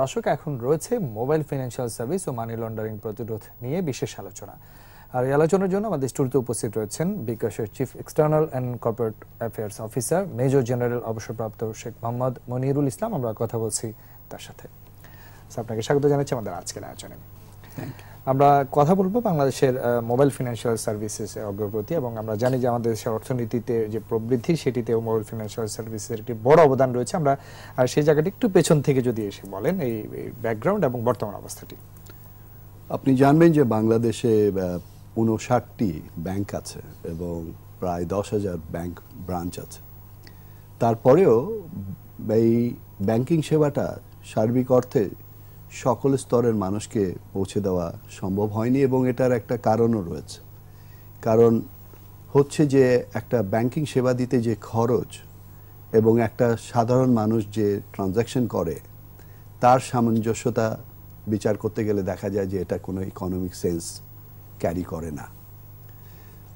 দর্শক এখন রয়েছে মোবাইল ফিনান্সিয়াল সার্ভিস ও মানি লন্ডারিং প্রতিরোধ নিয়ে বিশেষ আলোচনা। আর এই আলোচনার জন্য আমাদের স্টুডিওতে উপস্থিত রয়েছেন বিকাশের chief external and corporate affairs officer major general অবসরপ্রাপ্ত শেখ মোহাম্মদ মনিরুল ইসলাম আমরা কথা বলছি তার সাথে। আপনাকে স্বাগত জানাচ্ছি আমাদের আজকের আয়োজনে। আমরা কথা বলব বাংলাদেশের মোবাইল ফিনান্সিয়াল সার্ভিসেস অগ্রগতি এবং আমরা জানি যে আমাদের দেশের অর্থনীতিতে যে প্রবৃদ্ধি, সেটিতেও মোবাইল ফিনান্সিয়াল সার্ভিসের একটি বড় অবদান রয়েছে। আমরা সেই জায়গাটি একটু পেছন থেকে যদি এসে বলেন এই ব্যাকগ্রাউন্ড এবং বর্তমান অবস্থাটি। আপনি জানবেন যে বাংলাদেশে উনষাটটি ব্যাংক আছে এবং প্রায় দশ হাজার ব্যাংক ব্রাঞ্চ আছে। তারপরেও এই ব্যাংকিং সেবাটা সার্বিক অর্থে সকল স্তরের মানুষকে পৌঁছে দেওয়া সম্ভব হয়নি এবং এটার একটা কারণও রয়েছে। কারণ হচ্ছে যে একটা ব্যাংকিং সেবা দিতে যে খরচ এবং একটা সাধারণ মানুষ যে ট্রানজ্যাকশন করে, তার সামঞ্জস্যতা বিচার করতে গেলে দেখা যায় যে এটা কোনো ইকোনমিক সেন্স ক্যারি করে না।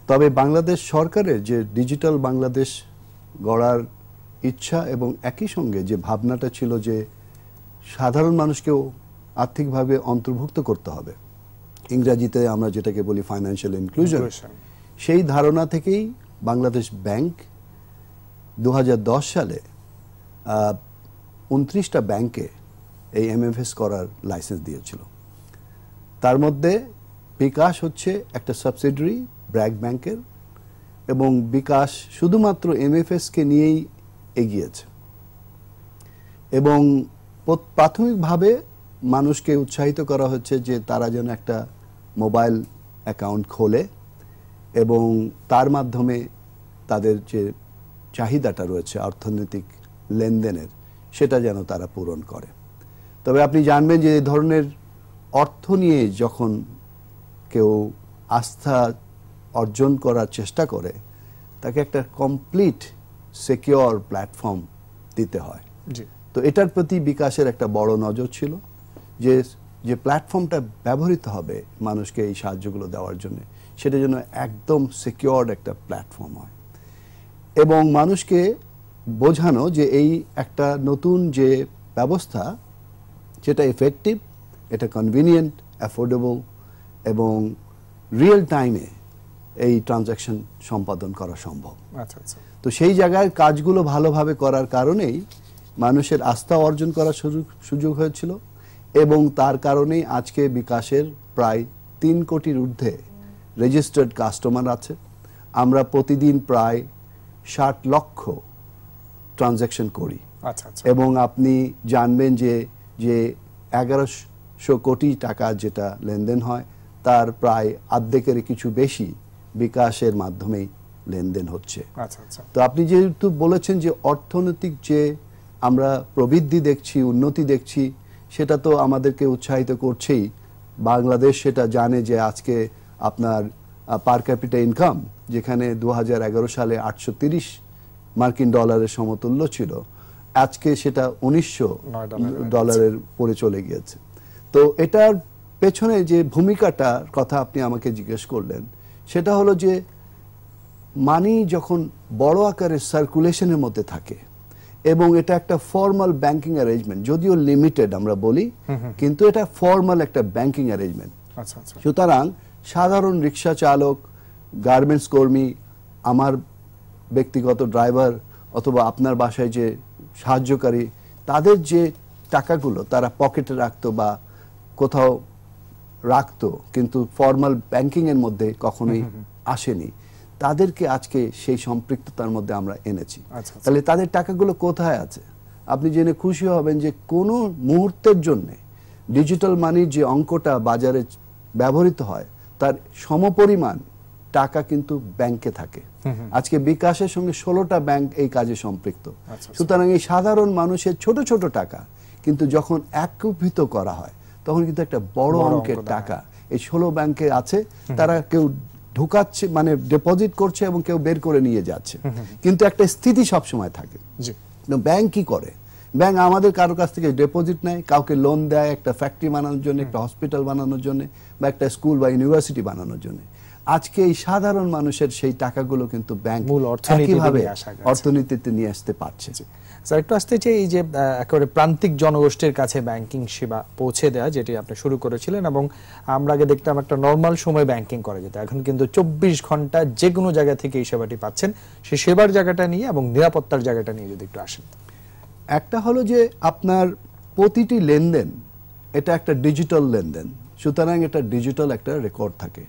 তবে বাংলাদেশ সরকারের যে ডিজিটাল বাংলাদেশ গড়ার ইচ্ছা এবং একই সঙ্গে যে ভাবনাটা ছিল যে সাধারণ মানুষকেও আর্থিকভাবে অন্তর্ভুক্ত করতে হবে। ইংরাজিতে আমরা যেটাকে বলি ফাইন্যান্সিয়াল ইনক্লুশন সেই ধারণা থেকেই বাংলাদেশ ব্যাংক দু হাজার দশ সালে উনত্রিশটা ব্যাংকে এই এমএফএস করার লাইসেন্স দিয়েছিল। তার মধ্যে বিকাশ হচ্ছে একটা সাবসিডারি ব্র্যাক ব্যাংকের এবং বিকাশ শুধুমাত্র এমএফএসকে নিয়েই এগিয়েছে। এবং প্রাথমিকভাবে মানুষকে উৎসাহিত করা হচ্ছে যে তারা যেন একটা মোবাইল অ্যাকাউন্ট খোলে এবং তার মাধ্যমে তাদের যে চাহিদাটা রয়েছে অর্থনৈতিক লেনদেনের সেটা যেন তারা পূরণ করে। তবে আপনি জানবেন যে এই ধরনের অর্থ নিয়ে যখন কেউ আস্থা অর্জন করার চেষ্টা করে তাকে একটা কমপ্লিট সিকিওর প্ল্যাটফর্ম দিতে হয়। তো এটার প্রতি বিকাশের একটা বড় নজর ছিল। যে যে প্ল্যাটফর্মটা ব্যবহৃত হবে মানুষকে এই সাহায্যগুলো দেওয়ার জন্য সেটা যেন একদম সিকিওর্ড একটা প্ল্যাটফর্ম হয়। এবং মানুষকে বোঝানো যে এই একটা নতুন যে ব্যবস্থা যেটা এফেক্টিভ এটা কনভিনিয়েন্ট অ্যাফোর্ডেবল এবং রিয়েল টাইমে এই ট্রানজ্যাকশন সম্পাদন করা সম্ভব। আচ্ছা আচ্ছা। তো সেই জায়গায় কাজগুলো ভালোভাবে করার কারণেই মানুষের আস্থা অর্জন করার সুযোগ সুযোগ হয়েছিল। এবং তার কারণেই আজকে বিকাশের প্রায় তিন কোটির ঊর্ধ্বে রেজিস্টার্ড কাস্টমার আছে। আমরা প্রতিদিন প্রায় ষাট লক্ষ ট্রানজ্যাকশন করি। আচ্ছা আচ্ছা। এবং আপনি জানবেন যে যে এগারোশো কোটি টাকা যেটা লেনদেন হয় তার প্রায় অর্ধেকের কিছু বেশি বিকাশের মাধ্যমেই লেনদেন হচ্ছে। আচ্ছা আচ্ছা। তো আপনি যেহেতু বলেছেন যে অর্থনৈতিক যে আমরা প্রবৃদ্ধি দেখছি উন্নতি দেখছি সেটা তো আমাদেরকে উৎসাহিত করছেই। বাংলাদেশ সেটা জানে যে আজকে আপনার পার ক্যাপিটা ইনকাম যেখানে দু হাজার এগারো সালে আটশো মার্কিন ডলারের সমতুল্য ছিল আজকে সেটা উনিশশো ডলারের পরে চলে গিয়েছে। তো এটার পেছনে যে ভূমিকাটার কথা আপনি আমাকে জিজ্ঞেস করলেন সেটা হলো যে মানি যখন বড় আকারের সার্কুলেশনের মধ্যে থাকে এবং এটা একটা ফর্মাল ব্যাংকিং অ্যারেঞ্জমেন্ট যদিও লিমিটেড আমরা বলি কিন্তু এটা ফর্মাল একটা ব্যাংকিং অ্যারেঞ্জমেন্ট আচ্ছা আচ্ছা। সুতরাং সাধারণ রিক্সা চালক গার্মেন্টস কর্মী আমার ব্যক্তিগত ড্রাইভার অথবা আপনার বাসায় যে সাহায্যকারী তাদের যে টাকাগুলো তারা পকেটে রাখতো বা কোথাও রাখতো কিন্তু ফর্মাল ব্যাংকিং এর মধ্যে কখনোই আসেনি। তাদেরকে আজকে সেই সম্পৃক্ততার মধ্যে আমরা এনেছি। আচ্ছা, আচ্ছা। তাহলে তাদের টাকাগুলো কোথায় আছে? আপনি জেনে খুশি হবেন যে কোনো মুহূর্তের জন্য ডিজিটাল মানির যে অঙ্কটা বাজারে ব্যবহৃত হয় তার সমপরিমাণ টাকা কিন্তু ব্যাংকে থাকে। আজকে বিকাশের সঙ্গে ষোলোটা ব্যাংক এই কাজে সম্পৃক্ত। আচ্ছা। সুতরাং এই সাধারণ মানুষের ছোট ছোট টাকা কিন্তু যখন একীভূত করা হয় তখন কিন্তু একটা বড় বড় অঙ্কের টাকা এই ষোলো ব্যাংকে আছে। তারা কেউ ঢুকাচ্ছে মানে ডিপোজিট করছে এবং কেউ বের করে নিয়ে যাচ্ছে। কিন্তু একটা স্থিতি সবসময় থাকে। ব্যাংক কি করে? ব্যাংক আমাদের কারও কাছ থেকে ডিপোজিট নেয় কাউকে লোন দেয় একটা ফ্যাক্টরি বানানোর জন্য একটা হসপিটাল বানানোর জন্য বা একটা স্কুল বা ইউনিভার্সিটি বানানোর জন্য। আজকে এই সাধারণ মানুষের সেই টাকাগুলো কিন্তু ব্যাংক অর্থনীতিতে একইভাবে নিয়ে আসা অর্থনীতিতে নিয়ে আসতে পারছে। স্যার, একটু আসতে চাই এই যে একেবারে প্রান্তিক জনগোষ্ঠীর কাছে ব্যাংকিং সেবা পৌঁছে দেওয়া যেটি আপনি শুরু করেছিলেন, এবং আমরা আগে দেখতাম একটা নর্মাল সময় ব্যাংকিং করা যেত। এখন কিন্তু চব্বিশ ঘণ্টা যে কোনো জায়গা থেকে এই সেবাটি পাচ্ছেন সেই সেবার জায়গাটা নিয়ে এবং নিরাপত্তার জায়গাটা নিয়ে যদি একটু আসেন। একটা হলো যে, আপনার প্রতিটি লেনদেন, এটা একটা ডিজিটাল লেনদেন, সুতরাং এটা ডিজিটাল একটা রেকর্ড থাকে।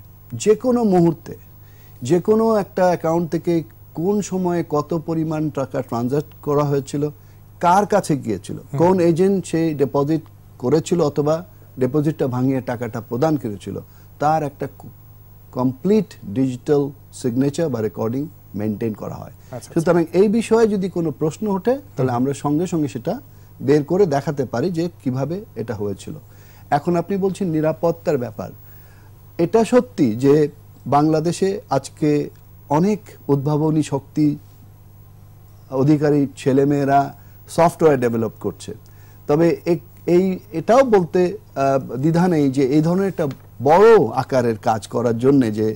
যে কোনো মুহূর্তে যে কোনো একটা অ্যাকাউন্ট থেকে কোন সময়ে কত পরিমাণ টাকা ট্রানজাক্ট করা হয়েছিল কার কাছে গিয়েছিল কোন এজেন্ট সেই ডিপোজিট করেছিল অথবা ডিপোজিটটা ভাঙিয়ে টাকাটা প্রদান করেছিল তার একটা কমপ্লিট ডিজিটাল সিগনেচার বা রেকর্ডিং মেনটেন করা হয়। আচ্ছা, সুতরাং এই বিষয়ে যদি কোনো প্রশ্ন ওঠে তাহলে আমরা সঙ্গে সঙ্গে সেটা বের করে দেখাতে পারি যে কীভাবে এটা হয়েছিল। এখন আপনি বলছেন নিরাপত্তার ব্যাপার। এটা সত্যি যে বাংলাদেশে আজকে অনেক উদ্ভাবনী শক্তি অধিকারী ছেলেমেয়েরা সফটওয়্যার ডেভেলপ করছে। তবে এই এটাও বলতে দ্বিধা নেই যে এই ধরনের একটা বড় আকারের কাজ করার জন্য যে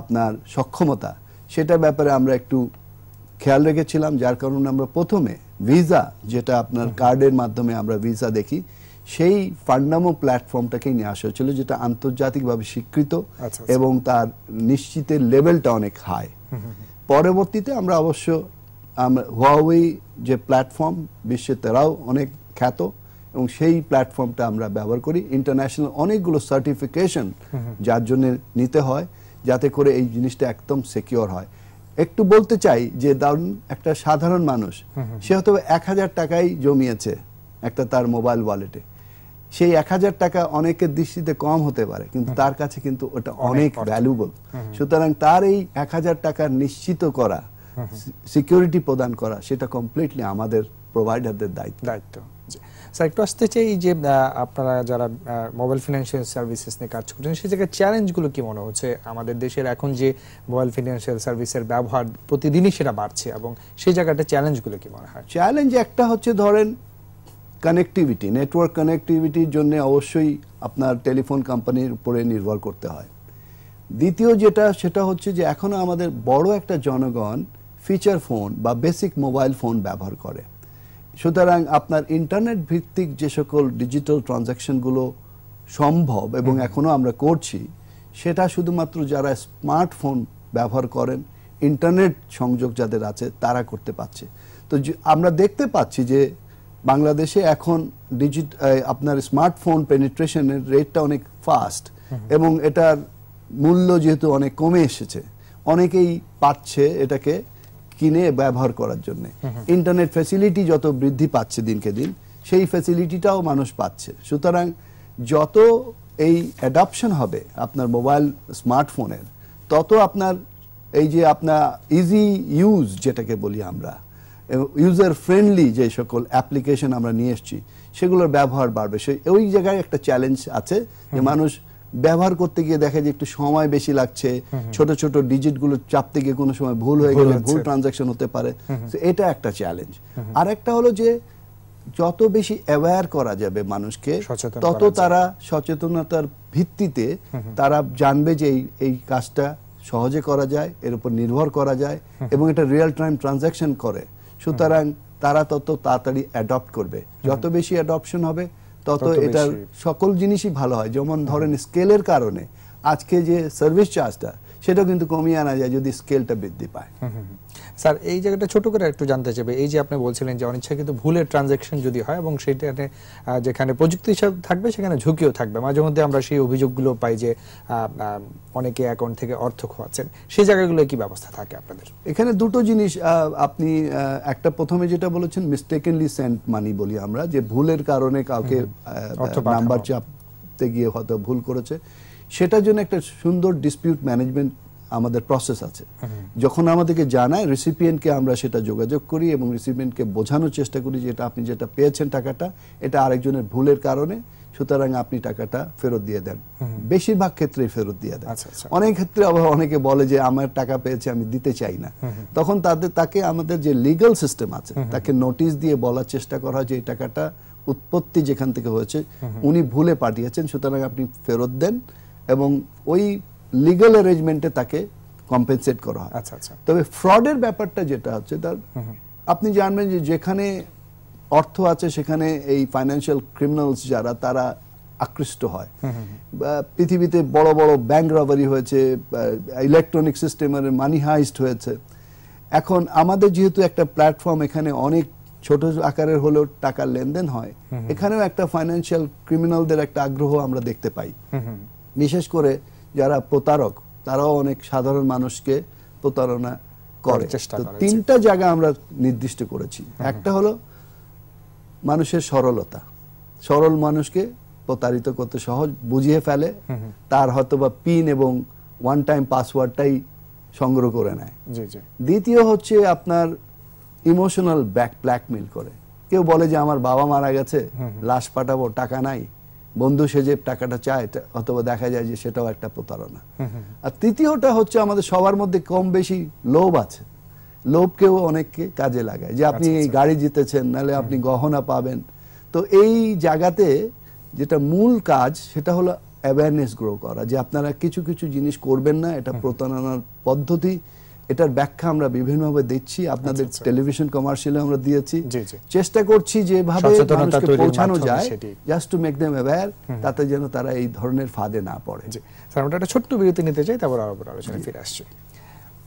আপনার সক্ষমতা সেটার ব্যাপারে আমরা একটু খেয়াল রেখেছিলাম যার কারণে আমরা প্রথমে ভিসা যেটা আপনার কার্ডের মাধ্যমে আমরা ভিসা দেখি সেই ফান্ডামো প্ল্যাটফর্মটাকেই নিয়ে আসা হয়েছিল যেটা আন্তর্জাতিকভাবে স্বীকৃত আচ্ছা, আচ্ছা। এবং তার নিশ্চিতের লেভেলটা অনেক হাই পরবর্তীতে আমরা অবশ্য হুয়াওয়েই যে প্ল্যাটফর্ম বিশ্বে তারাও অনেক খ্যাত এবং সেই প্ল্যাটফর্মটা আমরা ব্যবহার করি। ইন্টারন্যাশনাল অনেকগুলো সার্টিফিকেশন যার জন্য নিতে হয় যাতে করে এই জিনিসটা একদম সিকিওর হয়। একটু বলতে চাই যে ধরুন একটা সাধারণ মানুষ সে হয়তো এক হাজার টাকাই জমিয়েছে একটা তার মোবাইল ওয়ালেটে সেই এক হাজার টাকা অনেকের দৃষ্টিতে কম হতে পারে কিন্তু তার কাছে কিন্তু ওটা অনেক ভ্যালুবল সুতরাং তার এই এক হাজার টাকা নিশ্চিত করা সিকিউরিটি প্রদান করা সেটা কমপ্লিটলি আমাদের প্রোভাইডারদের দায়িত্ব। দায়িত্ব। স্যার একটু আসতে চাই যে আপনারা যারা মোবাইল ফিনান্সিয়াল সার্ভিসেস নিয়ে কাজ করছেন সেই জায়গায় চ্যালেঞ্জগুলো কি মনে হচ্ছে? আমাদের দেশের এখন যে মোবাইল ফিনান্সিয়াল সার্ভিসের ব্যবহার প্রতিদিনই সেটা বাড়ছে এবং সেই জায়গাটা চ্যালেঞ্জগুলো কি মনে হয়? চ্যালেঞ্জ একটা হচ্ছে ধরেন কানেক্টিভিটি নেটওয়ার্ক কানেক্টিভিটির জন্য অবশ্যই আপনার টেলিফোন কোম্পানির উপরে নির্ভর করতে হয়। দ্বিতীয় যেটা সেটা হচ্ছে যে এখনও আমাদের বড় একটা জনগণ ফিচার ফোন বা বেসিক মোবাইল ফোন ব্যবহার করে। সুতরাং আপনার ইন্টারনেট ভিত্তিক যে সকল ডিজিটাল ট্রানজ্যাকশনগুলো সম্ভব এবং এখনও আমরা করছি সেটা শুধুমাত্র যারা স্মার্টফোন ব্যবহার করেন ইন্টারনেট সংযোগ যাদের আছে তারা করতে পারছে। তো আমরা দেখতে পাচ্ছি যে বাংলাদেশে এখন ডিজিট আপনার স্মার্টফোন পেনিট্রেশনের রেটটা অনেক ফাস্ট এবং এটার মূল্য যেহেতু অনেক কমে এসেছে অনেকেই পাচ্ছে এটাকে কিনে ব্যবহার করার জন্য। ইন্টারনেট ফ্যাসিলিটি যত বৃদ্ধি পাচ্ছে দিনকে দিন সেই ফ্যাসিলিটিটাও মানুষ পাচ্ছে। সুতরাং যত এই অ্যাডাপশন হবে আপনার মোবাইল স্মার্টফোনের তত আপনার এই যে আপনার ইজি ইউজ যেটাকে বলি আমরা ইউজার ফ্রেন্ডলি যে সকল অ্যাপ্লিকেশন আমরা নিয়ে এসেছি সেগুলোর ব্যবহার বাড়বে। সেই ওই জায়গায় একটা চ্যালেঞ্জ আছে যে মানুষ ব্যবহার করতে গিয়ে দেখে যে একটু সময় বেশি লাগছে ছোট ছোট ডিজিটগুলো চাপতে গিয়ে কোনো সময় ভুল হয়ে গেলে ভুল ট্রানজাকশন হতে পারে। এটা একটা চ্যালেঞ্জ আর একটা হলো যে যত বেশি অ্যাওয়্যার করা যাবে মানুষকে তত তারা সচেতনতার ভিত্তিতে তারা জানবে যে এই এই কাজটা সহজে করা যায় এর উপর নির্ভর করা যায় এবং এটা রিয়েল টাইম ট্রানজাকশন করে। সুতরাং তারা তত তাড়াতাড়ি অ্যাডপ্ট করবে। যত বেশি অ্যাডপশন হবে তত এটার সকল জিনিসই ভালো হয়। যেমন ধরেন স্কেলের কারণে আজকে যে সার্ভিস চার্জটা সেটা কিন্তু কমিয়ে আনা যায় যদি স্কেলটা বৃদ্ধি পায়। স্যার এই জায়গাটা ছোট করে একটু জানতে চাইবে। এই যে আপনি বলছিলেন যে অনিচ্ছাকৃত ভুলের ট্রানজাকশন যদি হয় এবং সেইটাতে যেখানে প্রযুক্তি হিসাব থাকবে সেখানে ঝুঁকিও থাকবে। মাঝে মধ্যে আমরা সেই অভিযোগগুলো পাই যে অনেকে অ্যাকাউন্ট থেকে অর্থ খোয়াচ্ছেন। সেই জায়গাগুলো কি ব্যবস্থা থাকে আপনাদের? এখানে দুটো জিনিস আহ, আপনি একটা প্রথমে যেটা বলেছেন মিস্টেকেনলি সেন্ট মানি বলি আমরা যে ভুলের কারণে কাউকে নাম্বার চাপতে গিয়ে হয়তো ভুল করেছে। সেটার জন্য একটা সুন্দর ডিসপিউট ম্যানেজমেন্ট আমাদের প্রসেস আছে। যখন আমাদেরকে জানায় রেসিপিয়েন্টকে আমরা সেটা যোগাযোগ করি এবং রেসিপিয়েন্টকে বোঝানোর চেষ্টা করি যে এটা আপনি যেটা পেয়েছেন টাকাটা এটা আরেকজনের ভুলের কারণে সুতরাং আপনি টাকাটা ফেরত দিয়ে দেন। বেশিরভাগ ক্ষেত্রেই ফেরত দিয়ে দেন। আচ্ছা, আচ্ছা। অনেক ক্ষেত্রে আবার অনেকে বলে যে আমার টাকা পেয়েছে আমি দিতে চাই না। তখন তাদের তাকে আমাদের যে লিগ্যাল সিস্টেম আছে তাকে নোটিশ দিয়ে বলার চেষ্টা করা হয় যে এই টাকাটা উৎপত্তি যেখান থেকে হয়েছে উনি ভুলে পাঠিয়েছেন সুতরাং আপনি ফেরত দেন। এবং ওই লিগ্যাল অ্যারেঞ্জমেন্টে তাকে কম্পেনসেট করা হয়। আচ্ছা আচ্ছা। তবে ফ্রডের ব্যাপারটা যেটা হচ্ছে তার আপনি জানবেন যে যেখানে অর্থ আছে সেখানে এই ফাইন্যান্সিয়াল ক্রিমিনালস যারা তারা আকৃষ্ট হয়। পৃথিবীতে বড় বড় ব্যাংক রবারি হয়েছে ইলেকট্রনিক সিস্টেমের মানি হাইস্ট হয়েছে। এখন আমাদের যেহেতু একটা প্ল্যাটফর্ম এখানে অনেক ছোট আকারের হলেও টাকার লেনদেন হয়। এখানেও একটা ফাইন্যান্সিয়াল ক্রিমিনালদের একটা আগ্রহ আমরা দেখতে পাই। বিশেষ করে যারা প্রতারক তারাও অনেক সাধারণ মানুষকে প্রতারণা করে। তিনটা জায়গা আমরা নির্দিষ্ট করেছি। একটা হলো মানুষের সরলতা। সরল মানুষকে প্রতারিত করতে সহজ বুঝিয়ে ফেলে তার হয়তো বা পিন এবং ওয়ান টাইম পাসওয়ার্ডটাই সংগ্রহ করে নেয়। দ্বিতীয় হচ্ছে আপনার ইমোশনাল ব্যাক ব্ল্যাকমেল করে। কেউ বলে যে আমার বাবা মারা গেছে লাশ পাঠাবো টাকা নাই। বন্ধু সেজে টাকাটা চায় অথবা দেখা যায় যে সেটাও একটা প্রতারণা। আর তৃতীয়টা হচ্ছে আমাদের সবার মধ্যে কম বেশি লোভ আছে। লোভকেও অনেককে কাজে লাগায়। যে আপনি আচ্ছা, এই গাড়ি জিতেছেন নাহলে আপনি গহনা পাবেন। তো এই জায়গাতে যেটা মূল কাজ সেটা হলো অ্যাওয়ারনেস গ্রো করা। যে আপনারা কিছু কিছু জিনিস করবেন না এটা প্রতারণার পদ্ধতি। এটার ব্যাখ্যা আমরা বিভিন্নভাবে দিচ্ছি। আপনাদের আচ্ছা। টেলিভিশন কমার্শিয়ালে আমরা দিয়েছি। চেষ্টা করছি যেভাবে মানুষকে পৌঁছানো যায় just to make them aware তাতে যেন তারা এই ধরনের ফাঁদে না পড়ে। স্যার আমরা একটা ছোট্ট বিরতি নিতে চাই তারপর আবার আলোচনায় ফিরে আসছি।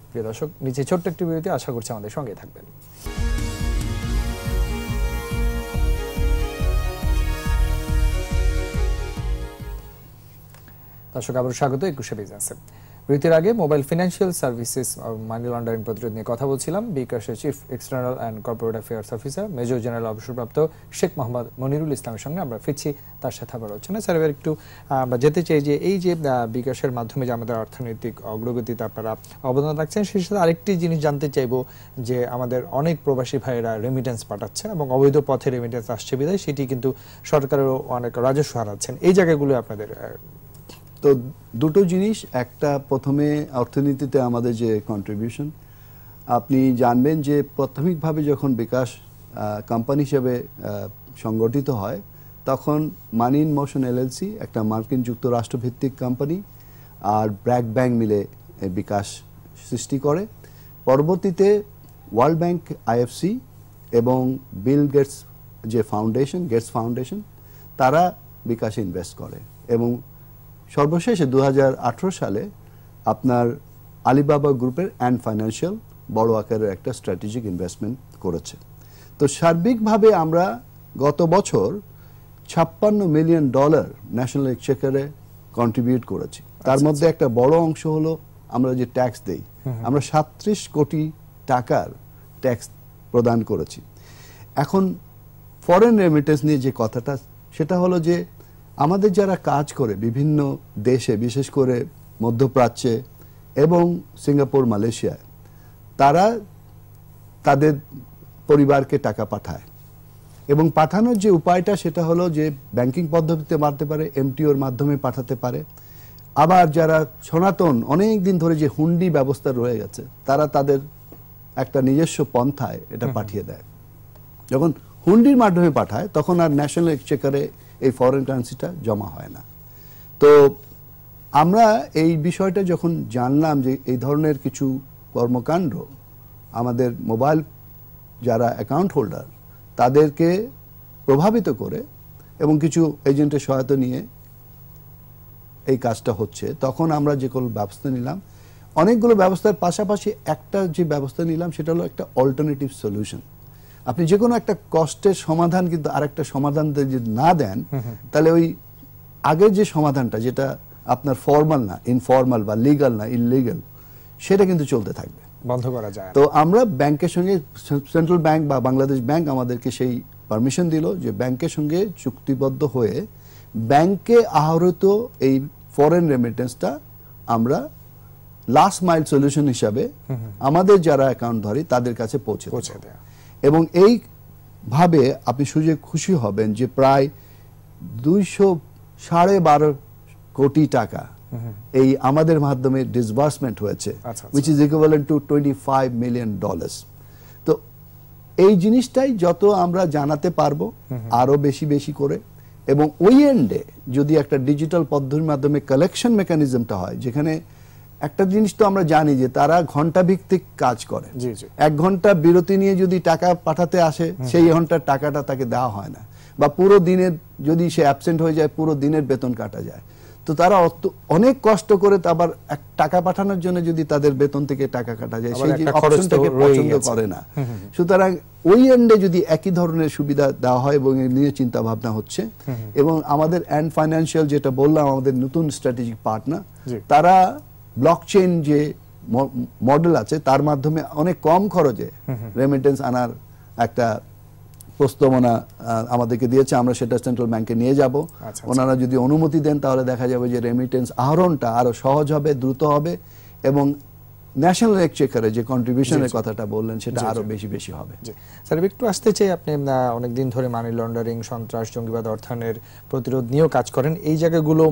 প্রিয় দর্শক নিচে ছোট্ট একটি বিরতি আশা করছি আমাদের সঙ্গে থাকবেন। দর্শক আবার স্বাগত একুশে বিজনেসে বিরতির আগে mobile financial services money laundering প্রতিরোধ নিয়ে কথা বলছিলাম। বিকাশের chief external and corporate affairs officer major general অবসরপ্রাপ্ত শেখ মোহাম্মদ মনিরুল ইসলামের সঙ্গে আমরা ফিরছি তার সাথে আবার হচ্ছে না স্যার, এবার একটু আমরা যেতে চাই যে এই যে বিকাশের মাধ্যমে যে আমাদের অর্থনৈতিক অগ্রগতিতে আপনারা অবদান রাখছেন, সেই সাথে আরেকটি জিনিস জানতে চাইব যে আমাদের অনেক প্রবাসী ভাইয়েরা রেমিটেন্স পাঠাচ্ছেন এবং অবৈধ পথে রেমিটেন্স আসছে বিদায়, সেটি কিন্তু সরকারেরও অনেক রাজস্ব হারাচ্ছেন। এই জায়গাগুলো আপনাদের তো দুটো জিনিস, একটা প্রথমে অর্থনীতিতে আমাদের যে কন্ট্রিবিউশন আপনি জানবেন যে প্রাথমিকভাবে যখন বিকাশ কোম্পানি হিসেবে সংগঠিত হয়, তখন মানি ইন মোশন এলএলসি একটা মার্কিন যুক্তরাষ্ট্রভিত্তিক কোম্পানি আর ব্র্যাক ব্যাংক মিলে বিকাশ সৃষ্টি করে। পরবর্তীতে ওয়ার্ল্ড ব্যাংক আইএফসি এবং বিল গেটস যে ফাউন্ডেশন, গেটস ফাউন্ডেশন, তারা বিকাশে ইনভেস্ট করে এবং সর্বশেষে দু হাজার আঠারো সালে আপনার আলিবাবা গ্রুপের অ্যান্ড ফাইন্যান্সিয়াল বড় আকারের একটা স্ট্র্যাটেজিক ইনভেস্টমেন্ট করেছে। তো সার্বিকভাবে আমরা গত বছর ছাপ্পান্ন মিলিয়ন ডলার ন্যাশনাল এক্সচেকারে কন্ট্রিবিউট করেছি। তার মধ্যে একটা বড় অংশ হলো আমরা যে ট্যাক্স দেই আমরা সাত্রিশ কোটি টাকার ট্যাক্স প্রদান করেছি। এখন ফরেন রেমিটেন্স নিয়ে যে কথাটা সেটা হলো যে আমাদের যারা কাজ করে বিভিন্ন দেশে বিশেষ করে মধ্যপ্রাচ্যে এবং সিঙ্গাপুর মালয়েশিয়ায় তারা তাদের পরিবারকে টাকা পাঠায়। এবং পাঠানোর যে উপায়টা সেটা হলো যে ব্যাংকিং পদ্ধতিতে মারতে পারে এমটিওর মাধ্যমে পাঠাতে পারে। আবার যারা সনাতন অনেক দিন ধরে যে হুন্ডি ব্যবস্থা রয়ে গেছে তারা তাদের একটা নিজস্ব পন্থায় এটা পাঠিয়ে দেয়। যখন হুন্ডির মাধ্যমে পাঠায় তখন আর ন্যাশনাল এক্সচেকারে এই ফরেন কারেন্সিটা জমা হয় না। তো আমরা এই বিষয়টা যখন জানলাম যে এই ধরনের কিছু কর্মকাণ্ড, আমাদের মোবাইল যারা অ্যাকাউন্ট হোল্ডার তাদেরকে প্রভাবিত করে এবং কিছু এজেন্টের সহায়তা নিয়ে এই কাজটা হচ্ছে, তখন আমরা যে কোনো ব্যবস্থা নিলাম। অনেকগুলো ব্যবস্থার পাশাপাশি একটা যে ব্যবস্থা নিলাম, সেটা হলো একটা অল্টারনেটিভ সলিউশন আপনি যে কোনো একটা কষ্টের সমাধান কিন্তু আরেকটা সমাধান যদি না দেন তাহলে ওই আগের যে সমাধানটা যেটা আপনার ফর্মাল না ইনফর্মাল বা লিগাল না ইললিগাল সেটা কিন্তু চলতে থাকবে। বন্ধ করা যায়। তো আমরা ব্যাংকের সঙ্গে সেন্ট্রাল ব্যাংক বা বাংলাদেশ ব্যাংক আমাদেরকে সেই পারমিশন দিল যে ব্যাংকের সঙ্গে চুক্তিবদ্ধ হয়ে ব্যাংকে আহরিত এই ফরেন রেমিটেন্সটা আমরা লাস্ট মাইল সলিউশন হিসাবে আমাদের যারা অ্যাকাউন্ট ধরে তাদের কাছে পৌঁছে পৌঁছে দেয়া। এবং এই ভাবে আপনি সুযোগ খুশি হবেন যে প্রায় দুইশো সাড়ে বারো কোটি টাকা এই আমাদের মাধ্যমে ডিসবার্সমেন্ট হয়েছে। Which is equivalent to twenty five million dollars তো এই জিনিসটাই যত আমরা জানাতে পারব আরও বেশি বেশি করে। এবং ওই এন্ডে যদি একটা ডিজিটাল পদ্ধতির মাধ্যমে কালেকশন মেকানিজমটা হয় যেখানে একটা জিনিস তো আমরা জানি যে তারা ঘণ্টা ভিত্তিক কাজ করে। এক ঘণ্টা বিরতি নিয়ে যদি টাকা পাঠাতে আসে সেই ঘণ্টার টাকাটা তাকে দেওয়া হয় না। বা পুরো দিনের যদি সে অ্যাবসেন্ট হয়ে যায় পুরো দিনের বেতন কাটা যায়। তো তারা অনেক কষ্ট করে আবার এক টাকা পাঠানোর জন্য যদি তাদের বেতন থেকে টাকা কাটা যায় সেই অপশনটাকে পছন্দ করে না। সুতরাং ওই এন্ডে যদি একই ধরনের সুবিধা দেওয়া হয় এবং নিয়ে চিন্তা ভাবনা হচ্ছে এবং আমাদের অ্যান্ড ফাইন্যান্সিয়াল যেটা বললাম আমাদের নতুন স্ট্র্যাটেজিক পার্টনার। তারা ব্লকচেইন যে মডেল আছে তার মাধ্যমে অনেক কম খরচে রেমিটেন্স আনার একটা প্রস্তাবনা আমাদেরকে দিয়েছে। আমরা সেটা সেন্ট্রাল ব্যাংকে নিয়ে যাব। আচ্ছা। ওনারা যদি অনুমতি দেন তাহলে দেখা যাবে যে রেমিটেন্স আহরণটা আরও সহজ হবে দ্রুত হবে এবং ন্যাশনাল এক্সচেকারে যে কন্ট্রিবিউশনের কথাটা বললেন সেটা আরও বেশি বেশি হবে। স্যার একটু আসতে চাই আপনি আহ, অনেকদিন ধরে মানি লন্ডারিং সন্ত্রাস জঙ্গিবাদ অর্থায়নের প্রতিরোধ নিয়েও কাজ করেন। এই জায়গাগুলো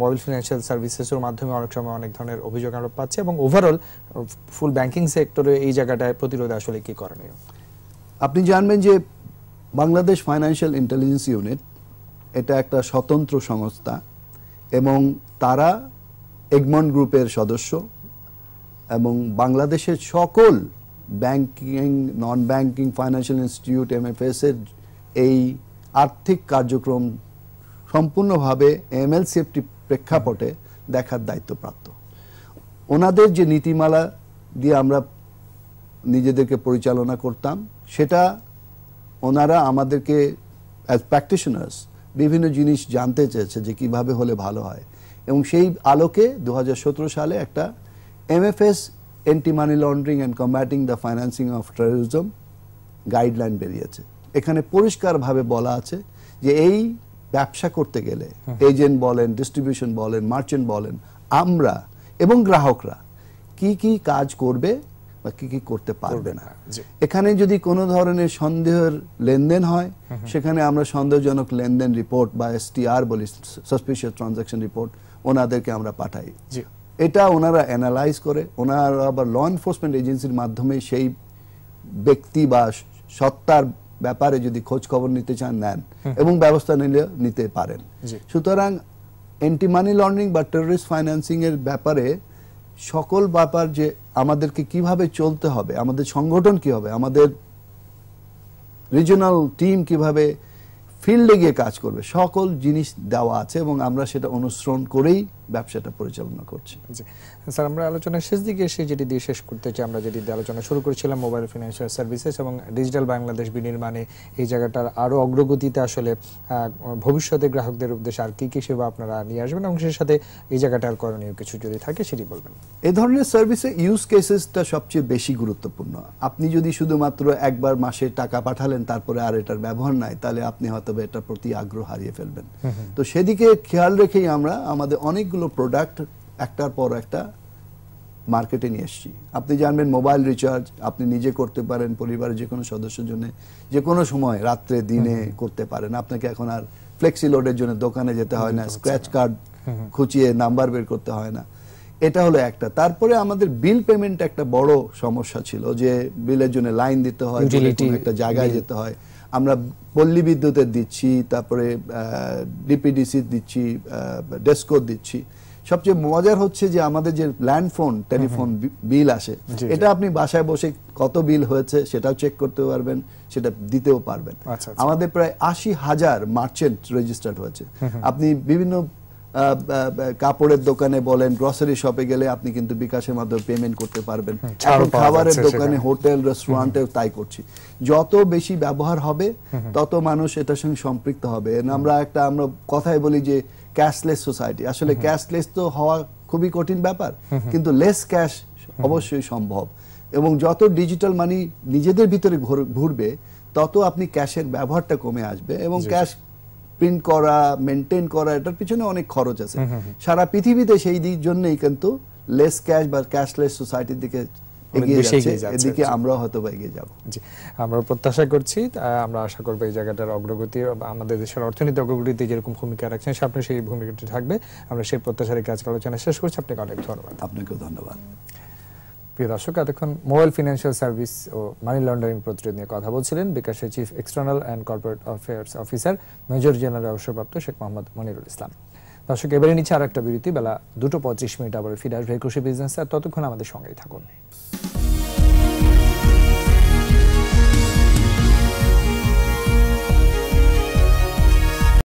মোবাইল ফিনান্সিয়াল সার্ভিসেসের মাধ্যমে অনেক সময় অনেক ধরনের অভিযোগ আমরা পাচ্ছি এবং ওভারঅল ফুল ব্যাংকিং সেক্টরে এই জায়গাটায় প্রতিরোধ আসলে কি করণীয়? আপনি জানবেন যে বাংলাদেশ ফাইন্যান্সিয়াল ইন্টেলিজেন্স ইউনিট এটা একটা স্বতন্ত্র সংস্থা এবং তারা এগমন্ড গ্রুপের সদস্য। এবং বাংলাদেশের সকল banking non banking financial institute MFS এর এই আর্থিক কার্যক্রম সম্পূর্ণভাবে এমএলসিএফটি প্রেক্ষাপটে দেখার দায়িত্বপ্রাপ্ত। ওনাদের যে নীতিমালা দিয়ে আমরা নিজেদেরকে পরিচালনা করতাম, সেটা ওনারা আমাদেরকে অ্যাজ প্র্যাকটিশনার্স বিভিন্ন জিনিস জানতে চেয়েছে যে কীভাবে হলে ভালো হয়। এবং সেই আলোকে দু হাজার সতেরো সালে একটা anti money laundering and combating the financing of terrorism guideline বেরিয়েছে। এখানে পরিষ্কারভাবে বলা আছে যে এই ব্যবসা করতে গেলে এজেন্ট বলেন ডিস্ট্রিবিউশন বলেন মার্চেন্ট বলেন আমরা এবং গ্রাহকরা কি কি কাজ করবে বা কি কি করতে পারবে না। এখানে যদি কোনো ধরনের সন্দেহের লেনদেন হয় সেখানে আমরা সন্দেহজনক লেনদেন রিপোর্ট বা এসটিআর বলি সাসপিশিয়াস ট্রানজাকশন রিপোর্ট ওনাদেরকে আমরা পাঠাই। এটা ওনারা অ্যানালাইজ করে ওনারা আবার ল এনফোর্সমেন্ট এজেন্সির মাধ্যমে সেই ব্যক্তি বা সত্তার ব্যাপারে যদি খোঁজ খবর নিতে চান নেন এবং ব্যবস্থা নিলে নিতে পারেন। সুতরাং এন্টি মানি লন্ডারিং বা টেররিস্ট ফাইন্যান্সিং এর ব্যাপারে সকল ব্যাপার যে আমাদেরকে কীভাবে চলতে হবে আমাদের সংগঠন কি হবে আমাদের রিজিওনাল টিম কীভাবে ফিল্ডে গিয়ে কাজ করবে সকল জিনিস দেওয়া আছে এবং আমরা সেটা অনুসরণ করেই ব্যবসাটা পরিচালনা করছি। স্যার আমরা আলোচনার শেষ দিকে এসে যেটি দিয়ে শেষ করতে চাই আমরা যেটি আলোচনা শুরু করেছিলাম মোবাইল ফিনান্সিয়াল সার্ভিসেস এবং ডিজিটাল বাংলাদেশ বিনির্মাণে এই জায়গাটার আরও অগ্রগতিতে আসলে ভবিষ্যতে গ্রাহকদের উদ্দেশ্যে আর কি কি সেবা আপনারা নিয়ে আসবেন এবং সেই সাথে এই জায়গাটার করণীয় কিছু যদি থাকে সেটি বলবেন। এই ধরনের সার্ভিসে ইউজ কেসেসটা সবচেয়ে বেশি গুরুত্বপূর্ণ। আপনি যদি শুধুমাত্র একবার মাসে টাকা পাঠালেন তারপরে আর এটার ব্যবহার নাই তাহলে আপনি হয়তো এটার প্রতি আগ্রহ হারিয়ে ফেলবেন। তো সেদিকে খেয়াল রেখেই আমরা আমাদের অনেকগুলো প্রোডাক্ট একটার পর একটা মার্কেটে নিয়ে এসেছি। আপনি জানবেন মোবাইল রিচার্জ আপনি নিজে করতে পারেন পরিবারের যে কোনো সদস্যের জন্য যে কোনো সময় রাত্রে দিনে করতে পারেন। আপনাকে এখন আর ফ্লেক্সি লোডের জন্য দোকানে যেতে হয় না স্ক্র্যাচ কার্ড খুঁচিয়ে নাম্বার বের করতে হয় না। এটা হলো একটা। তারপরে আমাদের বিল পেমেন্ট একটা বড় সমস্যা ছিল যে বিলের জন্য লাইন দিতে হয় একটা জায়গায় যেতে হয়। আমরা পল্লী বিদ্যুতের দিচ্ছি তারপরে ডিপিডিসি দিচ্ছি ডেস্কো দিচ্ছি। সবচেয়ে মজার হচ্ছে যে আমাদের যে ল্যান্ড ফোন টেলিফোন বিল আসে এটা আপনি বাসায় বসে কত বিল হয়েছে সেটাও চেক করতে পারবেন সেটা দিতেও পারবেন। আচ্ছা, আচ্ছা। আমাদের প্রায় আশি হাজার মার্চেন্ট রেজিস্টার্ড হয়েছে। আপনি বিভিন্ন কাপড়ের দোকানে বলেন গ্রসারি শপে গেলে আপনি কিন্তু বিকাশের মাধ্যমে পেমেন্ট করতে পারবেন। খাবারের দোকানে হোটেল রেস্টুরেন্টেও তাই করছি। যত বেশি ব্যবহার হবে তত মানুষ এটার সঙ্গে সম্পৃক্ত হবে। আমরা একটা আমরা কথাই বলি যে ক্যাশলেস সোসাইটি আসলে ক্যাশলেস তো হওয়া খুবই কঠিন ব্যাপার কিন্তু লেস ক্যাশ অবশ্যই সম্ভব। এবং যত ডিজিটাল মানি নিজেদের ভিতরে ঘুরবে তত আপনি ক্যাশের ব্যবহারটা কমে আসবে। এবং ক্যাশ প্রিন্ট করা মেনটেন করা এটার পিছনে অনেক খরচ আছে। সারা পৃথিবীতে সেই দিক জন্যই কিন্তু লেস ক্যাশ বা ক্যাশলেস সোসাইটির দিকে এদিকে। হয়তো এগিয়ে যাব। জি আমরা প্রত্যাশা করছি আমরা আশা করব এই জায়গাটার অগ্রগতি আমাদের দেশের অর্থনীতি অগ্রগতিতে যেরকম ভূমিকা রাখছেন সামনে সেই ভূমিকাটি থাকবে। আমরা সেই প্রত্যাশা কাজ আলোচনা শেষ করছি। আপনাকে অনেক ধন্যবাদ। আপনাকেও ধন্যবাদ। প্রিয় দর্শক, এতক্ষণ মোবাইল ফিনান্সিয়াল সার্ভিস ও মানি লন্ডারিং প্রতিরোধ নিয়ে কথা বলছিলেন বিকাশের chief external and corporate affairs officer major general অবসরপ্রাপ্ত শেখ মোহাম্মদ মনিরুল ইসলাম। দর্শক এবারে নিচ্ছে আর একটা বিরতি, বেলা দুটো পঁয়ত্রিশ মিনিট আবার ফিরে আসবে একুশে বিজনেস, আর ততক্ষণ আমাদের সঙ্গেই থাকুন।